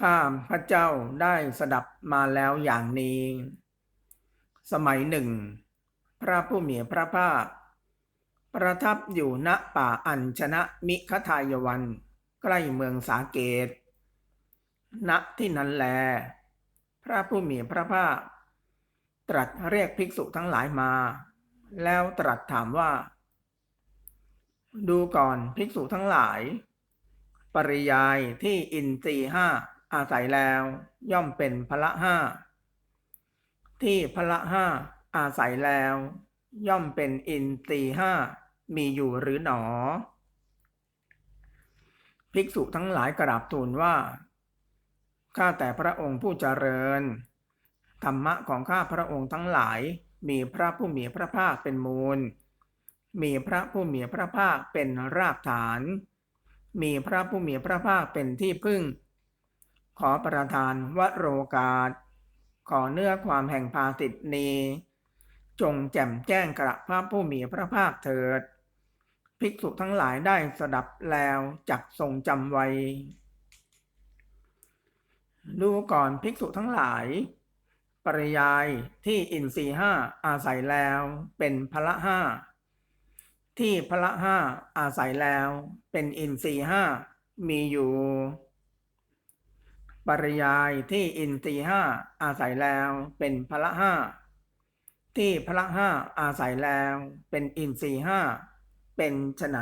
ข้าพระเจ้าได้สดับมาแล้วอย่างนี้ สมัยหนึ่ง พระผู้มีพระภาค ประทับอยู่ณป่าอัญชนะมิคทายวัน ใกล้เมืองสาเกต ณที่นั้นแล พระผู้มีพระภาค ตรัสเรียกภิกษุทั้งหลายมา แล้วตรัสถามว่า ดูก่อนภิกษุทั้งหลาย ปริยายที่อินทรีห้า อาศัยแล้วย่อมเป็นพละห้าที่พละห้าอาศัยแล้ว ย่อมเป็นอินทรีห้ามีอยู่หรือหนอ ภิกษุทั้งหลายกราบทูลว่า ข้าแต่พระองค์ผู้เจริญ ธรรมะของข้าพระองค์ทั้งหลาย มีพระผู้มีพระภาคเป็นมูล มีพระผู้มีพระภาคเป็นรากฐาน มีพระผู้มีพระภาคเป็นที่พึ่ง ขอประทานวโรกาส ขอเนื้อความแห่งภาสิทนีจงแจ่มแจ้งกระพระผู้มีพระภาคเถิด ภิกษุทั้งหลายได้สดับแล้วจักทรงจำไว้ดูก่อนภิกษุทั้งหลาย ปริยายที่อินทรีห้าอาศัยแล้วเป็นพละห้าที่พละห้าอาศัยแล้วเป็นอินทรีห้ามีอยู่ ปริยายที่อินทรีห้าอาศัยแล้วเป็นพละห้าที่พละห้าอาศัยแล้วเป็นอินทรีห้าเป็นไฉน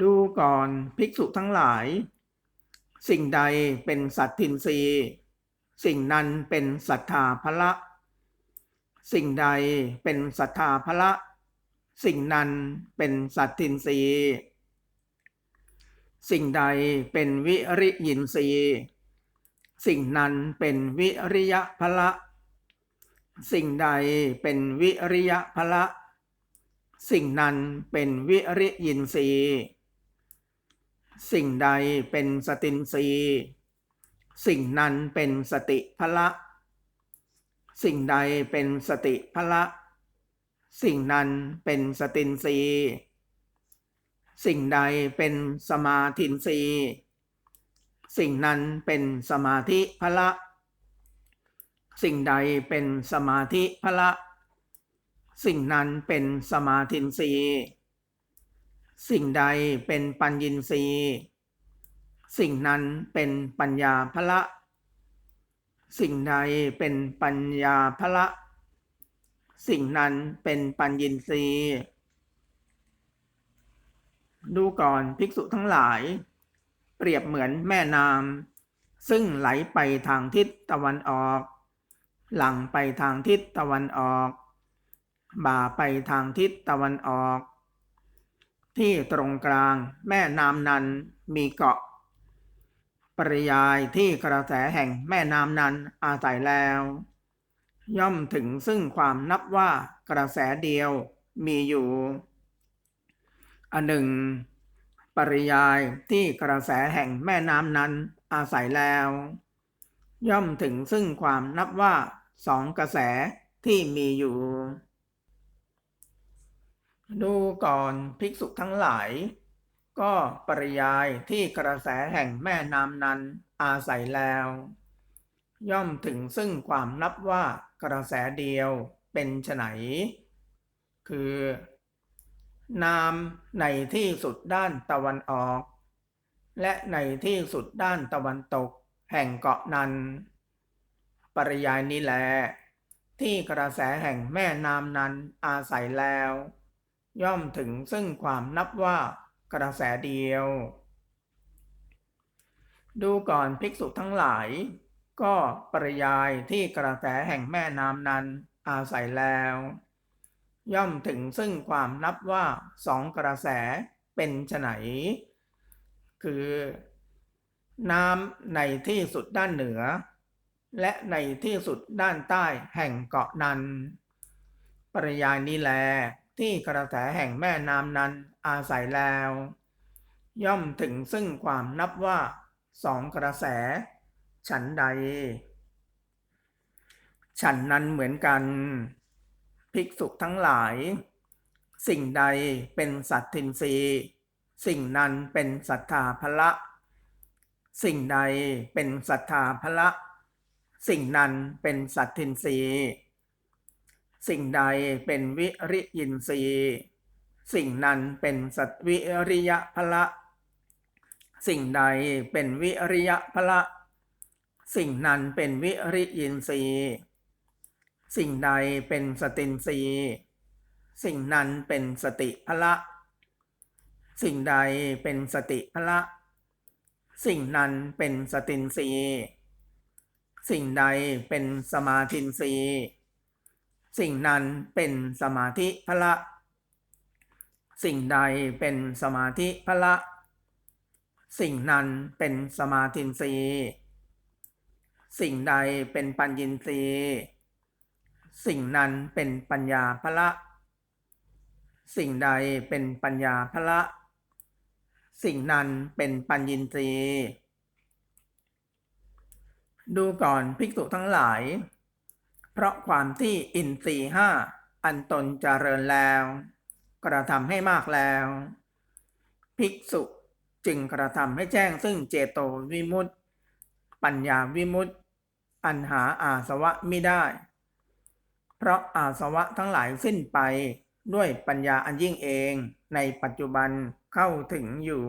ดูก่อนภิกษุทั้งหลาย สิ่งใดเป็นสัตทินรีสิ่งนั้นเป็นศรัทธาพละ สิ่งใดเป็นศรัทธาพละ สิ่งนั้นเป็นสัตทินรี สิ่งใดเป็นวิริยินทรีย์สิ่งนั้นเป็นวิริยะพละ สิ่งใดเป็นวิริยะพละ สิ่งนั้นเป็นวิริยินทรีย์สิ่งใดเป็นสตินทรีย์สิ่งนั้นเป็นสติพละ สิ่งใดเป็นสติพละ สิ่งนั้นเป็นสตินทรีย์ สิ่งใดเป็นสมาธินรีสิ่งนั้นเป็นสมาธิพละ สิ่งใดเป็นสมาธิพละ สิ่งนั้นเป็นสมาธินรีสิ่งใดเป็นปัญญินรีสิ่งนั้นเป็นปัญญาพละ สิ่งใดเป็นปัญญาพละ สิ่งนั้นเป็นปัญญินรีย์ ดูก่อนภิกษุทั้งหลาย เปรียบเหมือนแม่น้ำซึ่งไหลไปทางทิศตะวันออก หลังไปทางทิศตะวันออก บ่าไปทางทิศตะวันออก ที่ตรงกลางแม่น้ำนั้นมีเกาะ ปริยายที่กระแสแห่งแม่น้ำนั้นอาศัยแล้ว ย่อมถึงซึ่งความนับว่ากระแสเดียวมีอยู่ อันหนึ่ง ปริยายที่กระแสแห่งแม่น้ำนั้นอาศัยแล้ว ย่อมถึงซึ่งความนับว่าสองกระแสที่มีอยู่ ดูก่อนภิกษุทั้งหลาย ก็ปริยายที่กระแสแห่งแม่น้ำนั้นอาศัยแล้ว ย่อมถึงซึ่งความนับว่ากระแสเดียวเป็นไฉนคือ น้ำในที่สุดด้านตะวันออก และในที่สุดด้านตะวันตก แห่งเกาะนัน ปริยายนี้แลที่กระแสแห่งแม่น้ำนั้นอาศัยแล้ว ย่อมถึงซึ่งความนับว่ากระแสเดียว ดูก่อนภิกษุทั้งหลาย ก็ปริยายที่กระแสแห่งแม่น้ำนั้นอาศัยแล้ว ย่อมถึงซึ่งความนับว่าสองกระแสเป็นไฉนคือ น้ำในที่สุดด้านเหนือ และในที่สุดด้านใต้แห่งเกาะนั้น ปริยายนี้แลที่กระแสแห่งแม่น้ำนั้นอาศัยแล้ว ย่อมถึงซึ่งความนับว่าสองกระแส ฉันใด ฉันนั้นเหมือนกัน ภิกษุทั้งหลาย สิ่งใดเป็นสัตทินรีสิ่งนั้นเป็นศรัทธาพละ สิ่งใดเป็นศรัทธาพละ สิ่งนั้นเป็นสัตทินรีสิ่งใดเป็นวิริยินรีสิ่งนั้นเป็นสัตวิริยะพละ สิ่งใดเป็นวิริยะพละ สิ่งนั้นเป็นวิริยินรีย์ สิ่งใดเป็นสตินรีสิ่งนั้นเป็นสติพละ สิ่งใดเป็นสติพละ สิ่งนั้นเป็นสตินรีสิ่งใดเป็นสมาธินรีสิ่งนั้นเป็นสมาธิพละ สิ่งใดเป็นสมาธิพละ สิ่งนั้นเป็นสมาธินรีสิ่งใดเป็นปัญญินรีย์ สิ่งนั้นเป็นปัญญาพละ สิ่งใดเป็นปัญญาพละ สิ่งนั้นเป็นปัญญินทรีย์ดูก่อนภิกษุทั้งหลาย เพราะความที่อินทรีห้าอันตนเจริญแล้ว กระทำให้มากแล้ว ภิกษุจึงกระทำให้แจ้งซึ่งเจโตวิมุตติ ปัญญาวิมุตติ อันหาอาสวะไม่ได้ เพราะอาสวะทั้งหลายสิ้นไปด้วยปัญญาอันยิ่งเองในปัจจุบันเข้าถึงอยู่